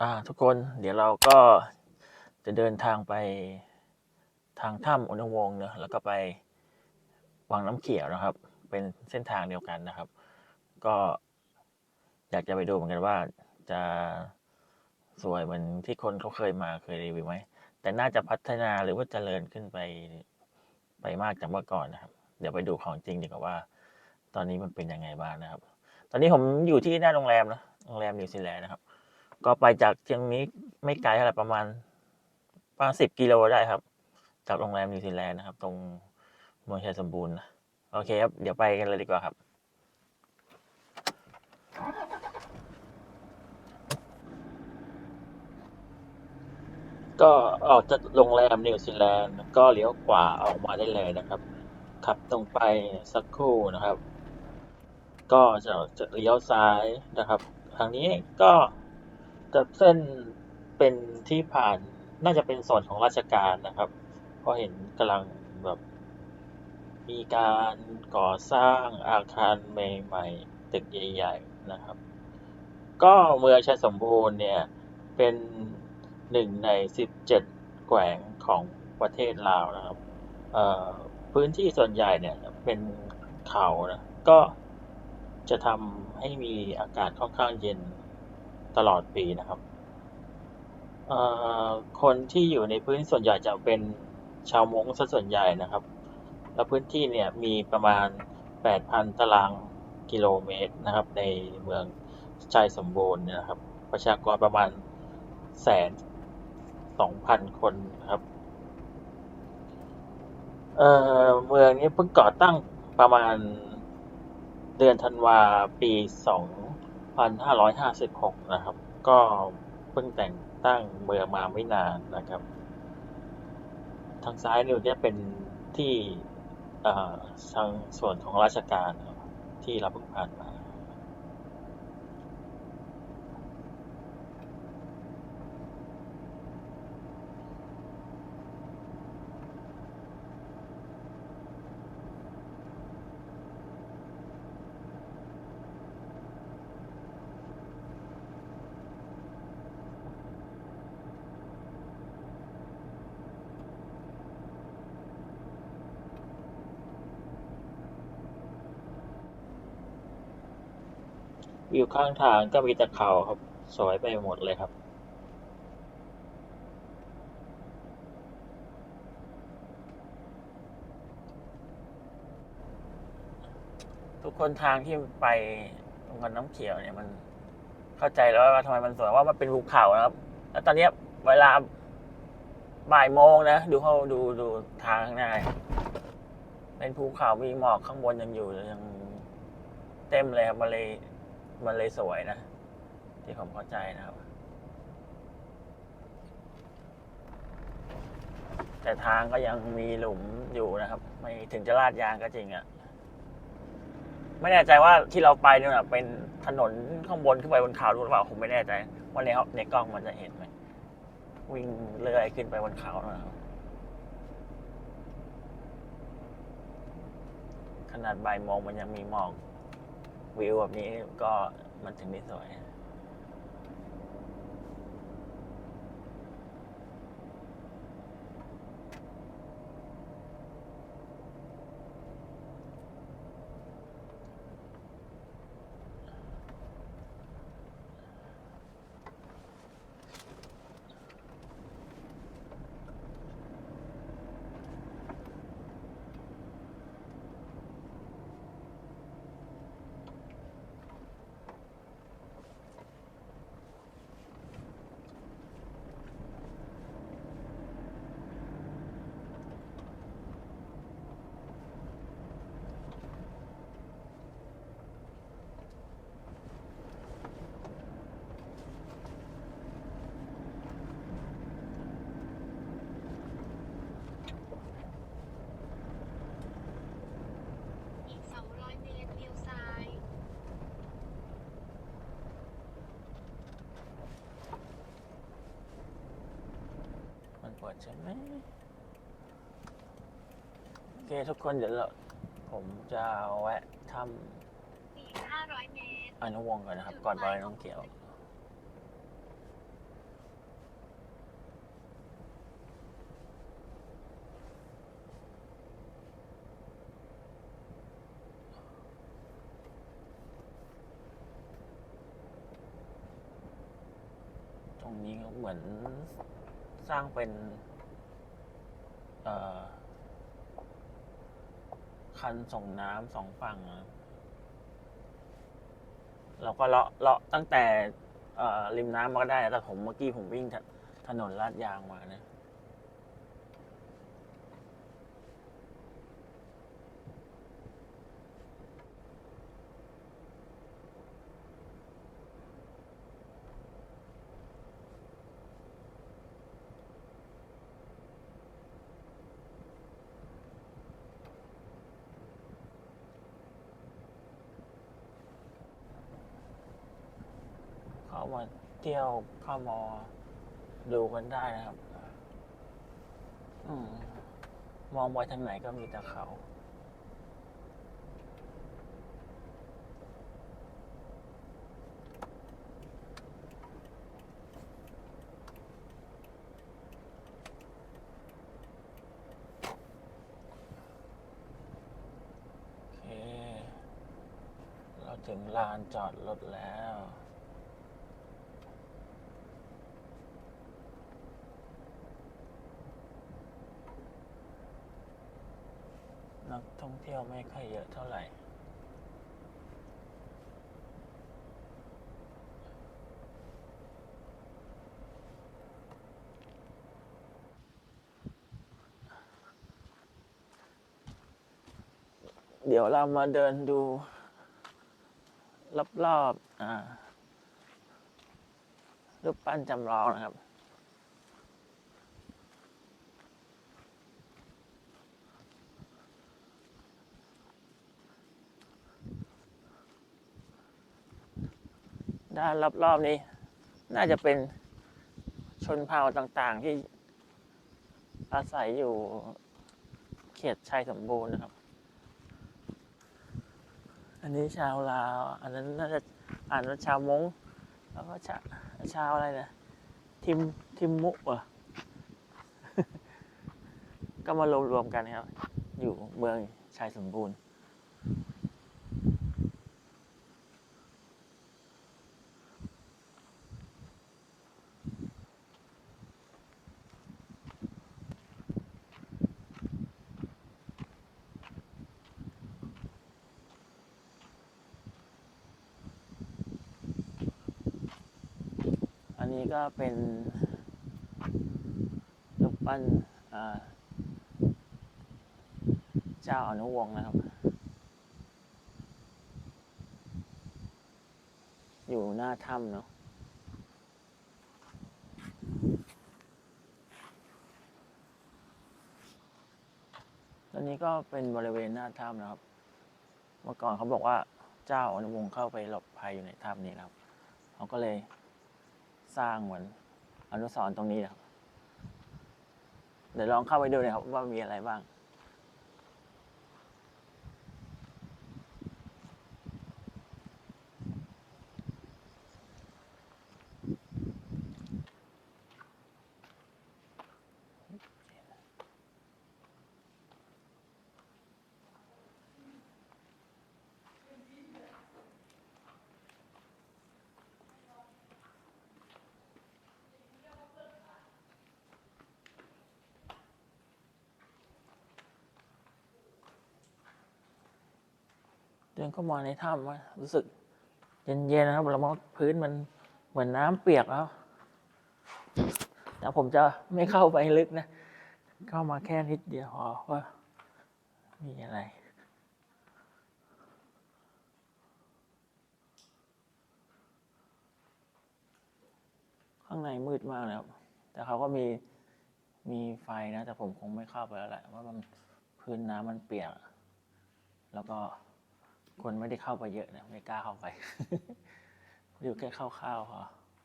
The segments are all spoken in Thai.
อ่าทุกคนเดี๋ยวเราก็จะเดินทางไปทางถ้ำอุณหวงศ์เนอะแล้วก็ไปวังน้ำเขียวนะครับ เป็นเส้นทางเดียวกันนะครับ ก็อยากจะไปดูเหมือนกันว่าจะสวยเหมือนที่คนเขาเคยมาเคยรีวิวไหมแต่น่าจะพัฒนาหรือว่าเจริญขึ้นไปไปมากจากเมื่อก่อนนะครับ เดี๋ยวไปดูของจริงดีกว่าว่า ตอนนี้มันเป็นยังไงบ้างนะครับ ตอนนี้ผมอยู่ที่หน้าโรงแรมนะโรงแรมนิวซีแลนด์นะครับ ก็ไปจากเชียงนี้ไม่ไกลเท่าไหร่ประมาณประมาณสิบกิโลได้ครับ จากโรงแรมนิวซีแลนด์นะครับ ตรงเมืองชัยสมบูรณ์นะโอเคครับ เดี๋ยวไปกันเลยดีกว่าครับ ก็ออกจากโรงแรมนิวซีแลนด์ก็เลี้ยวขวาออกมาได้เลยนะครับ ขับตรงไปสักครู่นะครับ ก็จะจะเลี้ยวซ้ายนะครับ ทางนี้ก็ จะเส้นเป็นที่ผ่านน่าจะเป็นส่วนของราชการนะครับ เพราะเห็นกำลังแบบมีการก่อสร้างอาคารใหม่ๆตึกใหญ่ๆนะครับ ก็เมืองชัยสมบูรณ์เนี่ย เป็นหนึ่งใน 17 แขวงของประเทศลาวนะครับพื้นที่ส่วนใหญ่เนี่ยเป็นเขานะก็จะทำให้มีอากาศค่อนข้างเย็น ตลอดปีนะครับ คนที่อยู่ในพื้นที่ส่วนใหญ่จะเป็นชาวมงซะส่วนใหญ่นะครับ แล้วพื้นที่เนี่ยมีประมาณ 8,000 ตารางกิโลเมตรนะครับ ในเมืองชัยสมบูรณ์นะครับ ประชากรประมาณแสนสองพันคนครับ เอ่อเมืองนี้เพิ่งก่อตั้งประมาณเดือนธันวาปี 2556 นะครับ ก็เพิ่งแต่งตั้งเมืองมาไม่นานนะครับ ทางซ้ายนี่เนี่ยเป็นที่อ่อทางส่วนของราชการที่เราเพิ่งผ่านมา วิวข้างทางก็มีแต่เขาครับ สวยไปหมดเลยครับ ทุกคนทางที่ไปตรงกันน้ำเขียวเนี่ยมันเข้าใจแล้วว่าทำไมมันสวยว่ามันเป็นภูเขานะครับ แล้วตอนนี้เวลาบ่ายโมงนะ ดูเขาดูดูทางข้างหน้าเป็นภูเขามีหมอกข้างบนยังอยู่ยังเต็มเลยครับมันเลย มันเลยสวยนะ ที่ผมเข้าใจนะครับ แต่ทางก็ยังมีหลุมอยู่นะครับ ไม่ถึงจะลาดยางก็จริงอะ่ะไม่แน่ใจว่าที่เราไปเนี่ยเป็นถนนข้างบนขึ้นไปบนเขาหรือเปล่าผมไม่แน่ใจว่าในในกล้องมันจะเห็นไหมวิ่งเลื่อยขึ้นไปบนเขานะครับขนาดบ่ายโมงมันยังมีหมอก วิวแบบนี้ก็มันถึงได้สวย ใช่ไหมโอเคทุกคนเดี๋ยวเราผมจะแวะทำอนุวงก่อนนะครับ ก่อนไปน้องเขียว ตรงนี้ก็เหมือน สร้างเป็นคันส่งน้ำสองฝั่งเราก็เลาะเลาะตั้งแต่ริมน้ำมาก็ได้ แต่ผมเมื่อกี้ผมวิ่งถนนลาดยางมานะเข้า มาเที่ยวเข้ามอ ดูกันได้นะครับ อืมมองไปทางไหนก็มีแต่เขาโอเคเราถึงลานจอดรถแล้ว นัก ท่องเที่ยวไม่ค่อยเยอะเท่าไหร่ เดี๋ยวเรามาเดินดูรอบๆอ่ารูปปั้นจำลองนะครับ รอบๆนี้ น่าจะเป็นชนเผ่าต่างๆที่อาศัยอยู่เขตชายสมบูรณ์นะครับ อันนี้ชาวลาว อันนั้นน่าจะอ่านว่าชาวมงแล้วก็ชาชาวอะไรนะทิมทิมมุเหรอก็มารวมๆกันครับ อยู่เมืองชายสมบูรณ์ ก็เป็นรูปปั้นเจ้าอนุวงศ์นะครับ อยู่หน้าถ้ำเนาะตอนนี้ก็เป็นบริเวณหน้าถ้ำนะครับ เมื่อก่อนเขาบอกว่าเจ้าอนุวงศ์เข้าไปหลบภัยอยู่ในถ้ำนี้นะครับ เขาก็เลย สร้างเหมือนอนุสรณ์ตรงนี้นะครับ เดี๋ยวลองเข้าไปดูหนะครับว่ามีอะไรบ้าง นเข้ามาในถ้ำว่ารู้สึกเย็นๆนะครับแล้วมันพื้นมันเหมือนน้ำเปียกแล้วแต่ผมจะไม่เข้าไปลึกนะ เข้ามาแค่นิดเดียวพอว่ามีอะไรข้างในมืดมากเลยครับ แต่เขาก็มีมีไฟนะ แต่ผมคงไม่เข้าไปแล้วแหละว่ามันพื้นน้ำมันเปียก แล้วก็ คนไม่ได้เข้าไปเยอะนะไม่กล้าเข้าไป อยู่แค่คร่าวๆพอ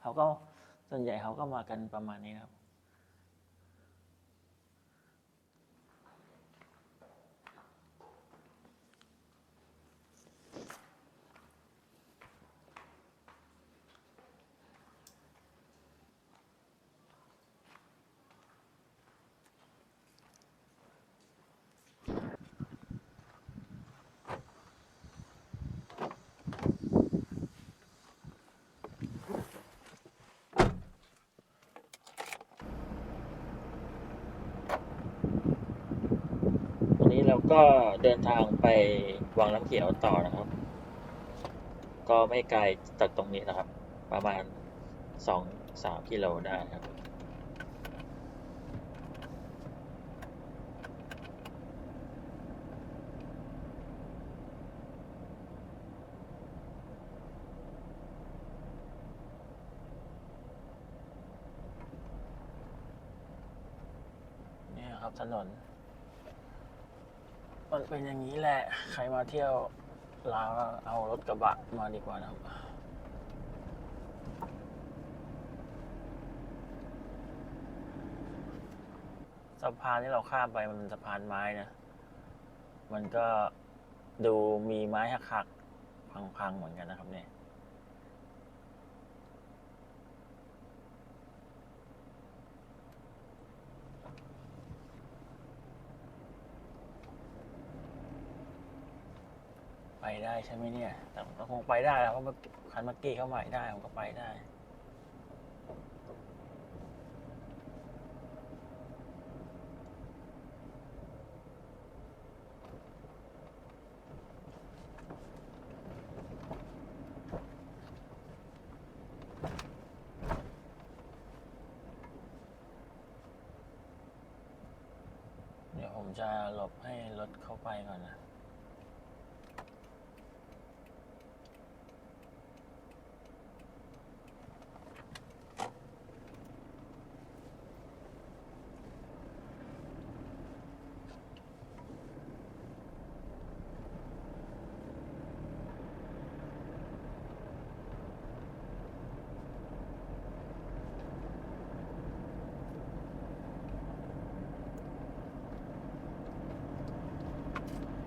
เขาก็ส่วนใหญ่เขาก็มากันประมาณนี้ครับ แล้วก็เดินทางไปวังน้ำเขียวต่อนะครับ ก็ไม่ไกลจากตรงนี้นะครับ ประมาณสองสามกิโลได้ครับเนี่ยครับถนน มันเป็นอย่างนี้แหละ ใครมาเที่ยวลาวเอารถกระบะมาดีกว่านะครับสะพานที่เราข้ามไปมันเป็นสะพานไม้นะ มันก็ดูมีไม้หักๆพังๆเหมือนกันนะครับเนี่ย ไปได้ใช่ไหมเนี่ย แต่ก็คงไปได้แล้วเพราะว่าคันเมื่อกี้เข้าใหม่ได้ผมก็ไปได้เดี๋ยวผมจะหลบให้รถเข้าไปก่อนนะ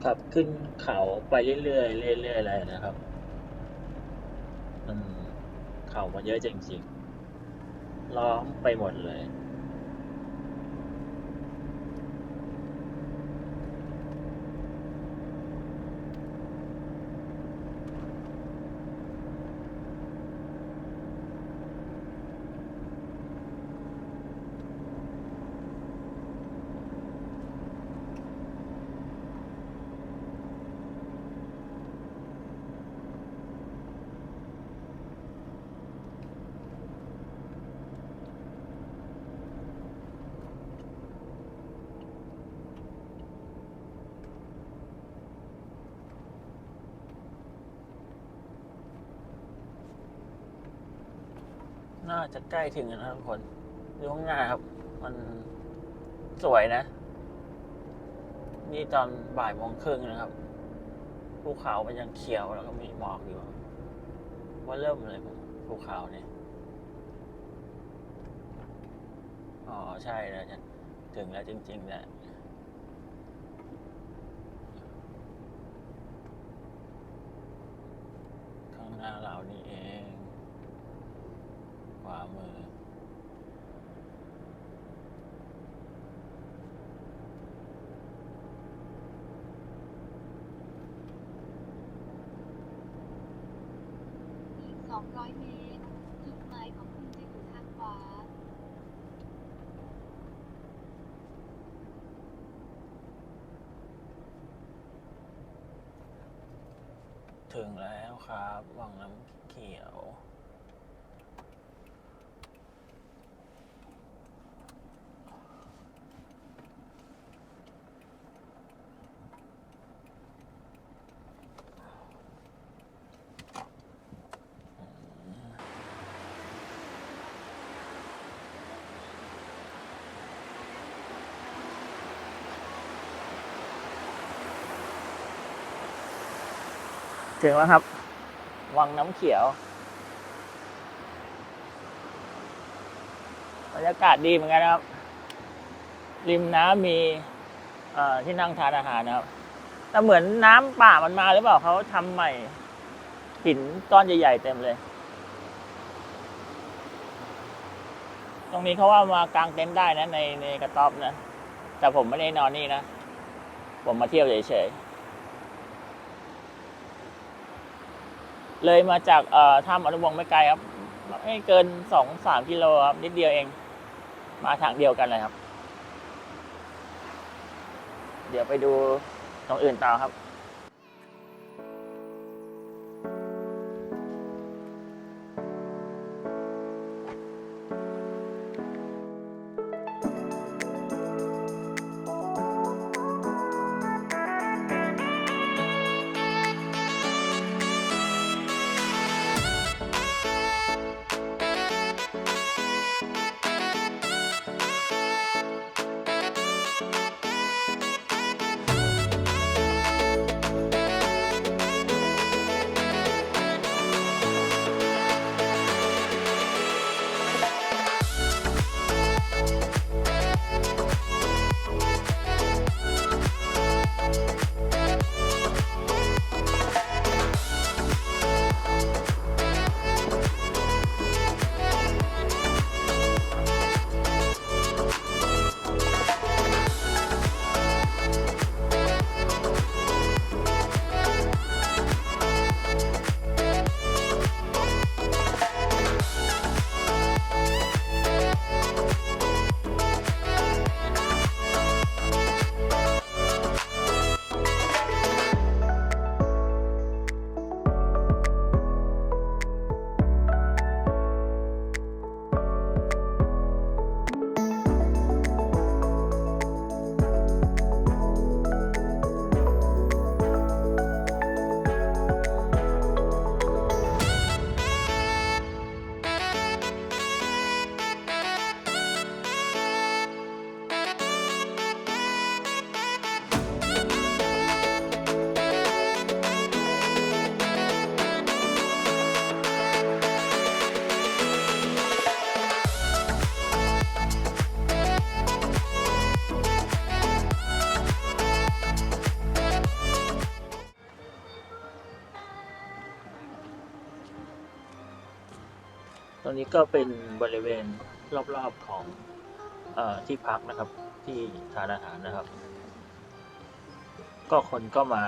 ขับขึ้นเขาไปเรื่อยๆเรื่อยๆเลยนะครับอืมเขามันเยอะจริงๆล้อมไปหมดเลย น่าจะใกล้ถึงแล้วนะครับทุกคนดูข้างหน้าครับ มันสวยนะ นี่ตอนบ่ายโมงครึ่งนะครับภูเขามันยังเขียวแล้วก็มีหมอกอยู่ว่าเริ่มเลยภูเขาเนี่ยอ๋อใช่แล้วจะถึงแล้วจริงๆแหละข้างหน้าเรานี่เองามือ อีก 200 เมตร จุดหมายของคุณจะอยู่ทางขวา ถึงแล้วครับวังน้ำเขียว ถึงแล้วครับ วังน้ำเขียวบรรยากาศดีเหมือนกันนะครับ ริมน้ำมีที่นั่งทานอาหารนะครับแต่เหมือนน้ำป่ามันมาหรือเปล่าเขาทำใหม่ หินก้อนใหญ่ ๆ เต็มเลย ตรงนี้เขาว่ามากางเต็นท์ได้นะในในกระต๊อบนะ แต่ผมไม่ได้นอนนี่นะ ผมมาเที่ยวเฉยๆ เลยมาจากถ้ำอนุวงศ์ไม่ไกลครับ ไม่เกินสองสามกิโลครับ นิดเดียวเอง มาทางเดียวกันเลยครับ เดี๋ยวไปดูตรงอื่นต่อครับ ก็เป็นบริเวณรอบๆของอที่พักนะครับที่ทานอาหารนะครับ ก็คนก็มา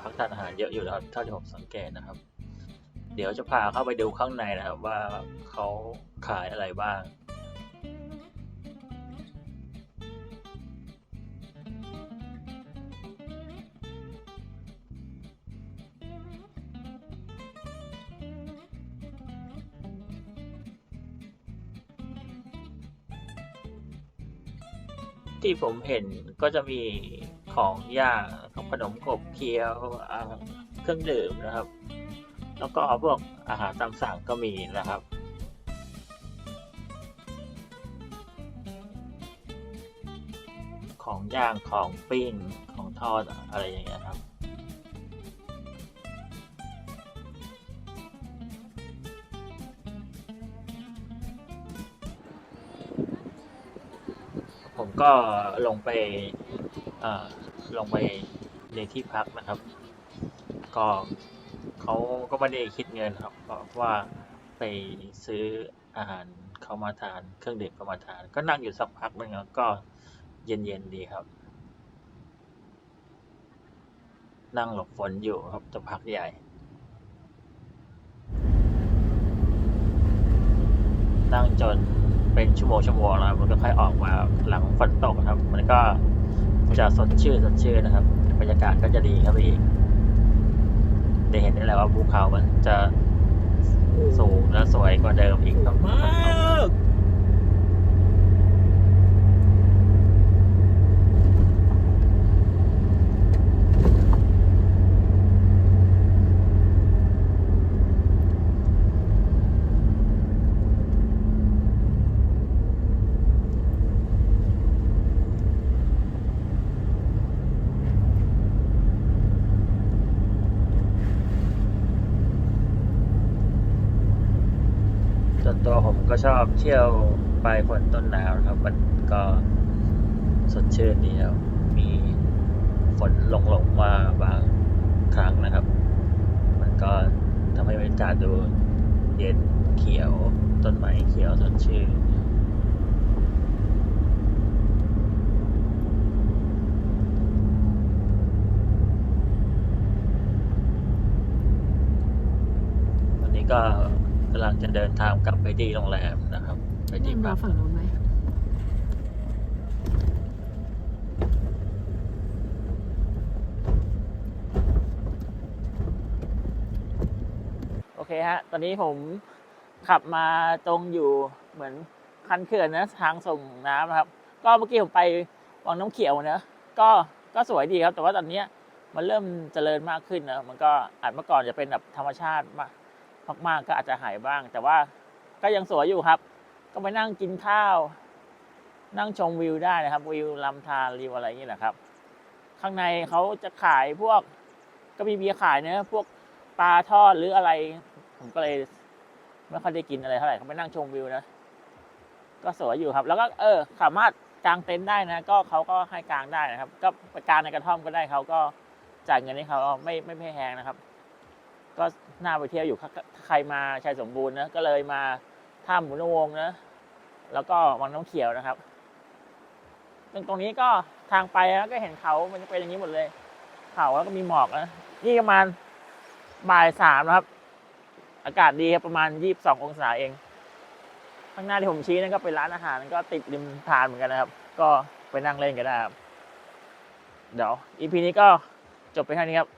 พักทานอาหารเยอะอยู่นะครับเท่าที่ผมสังเกตนะครับ เดี๋ยวจะพาเข้าไปดูข้างในนะครับว่าเขาขายอะไรบ้าง ที่ผมเห็นก็จะมีของย่างขนมขบเคี้ยวเครื่องดื่มนะครับ แล้วก็พวกอาหารตามสั่งก็มีนะครับของย่างของปิ้งของทอดอะไรอย่างเงี้ยครับ ก็ลงไปเอ่อลงไปในที่พักนะครับ ก็เขาก็ไม่ได้คิดเงินครับ เพราะว่าไปซื้ออาหารเขามาทาน เครื่องดื่มเขามาทาน ก็นั่งอยู่สักพักหนึงแล้วก็เย็นๆดีครับ นั่งหลบฝนอยู่ครับจะพักใหญ่นั่งจน เป็นชั่วโมงชั่วโมงแล้วมันก็ค่อยออกมาหลังฝนตกครับ มันก็จะสดชื่นสดชื่นนะครับบรรยากาศก็จะดีครับอีกจะเห็นได้แล้วว่าภูเขามันจะสูงและสวยกว่าเดิมอีกครับ ตัวผมก็ชอบเที่ยวปลายฝนต้นหนาวครับ มันก็สดชื่นดีครับมีฝนหลงลงมาบางครั้งนะครับ มันก็ทำให้บรรยากาศดูเย็นเขียวต้นไม้เขียวสดชื่นวันนี้ก็ กำลังจะเดินทางกลับไปที่โรงแรมนะครับ ไปที่พักฝั่งนู้นไหมโอเคฮะ ตอนนี้ผมขับมาตรงอยู่เหมือนคันเขื่อนนะทางส่งน้ำนะครับ ก็เมื่อกี้ผมไปวังน้ำเขียวนะก็ก็สวยดีครับ แต่ว่าตอนนี้มันเริ่มเจริญมากขึ้นนะมันก็อาจเมื่อก่อนจะเป็นแบบธรรมชาติมาก มากๆก็อาจจะหายบ้าง แต่ว่าก็ยังสวยอยู่ครับ ก็ไปนั่งกินข้าว นั่งชมวิวได้นะครับ วิวลำธารริวอะไรอย่างนี้แหละครับ ข้างในเขาจะขายพวกก็มีเบียร์ขายเนะพวกปลาทอดหรืออะไร ผมก็เลยไม่ค่อยได้กินอะไรเท่าไหร่เขาไปนั่งชมวิวนะ ก็สวยอยู่ครับ แล้วก็เออสามารถกางเต็นท์ได้นะ ก็เขาก็ให้กางได้นะครับ ก็ไปกางในกระท่อมก็ได้เขาก็จ่ายเงินให้เขาไม่ไม่แพงนะครับ ก็ น่าไปเที่ยวอยู่ถ้าใครมาชัยสมบูรณ์นะก็เลยมาถ้ำหมุนวงนะแล้วก็วังน้ำเขียวนะครับตรงตรงนี้ก็ทางไปนะก็เห็นเขามันจะเป็นอย่างนี้หมดเลย เขาแล้วก็มีหมอกนะนี่ประมาณบ่ายสามนะครับ อากาศดีครับประมาณยี่สิบสององศาเอง ข้างหน้าที่ผมชี้นั่นก็เป็นร้านอาหารก็ติดริมทานเหมือนกันนะครับ ก็ไปนั่งเล่นกันได้ครับเดี๋ยวอีพีนี้ก็จบไปแค่นี้ครับ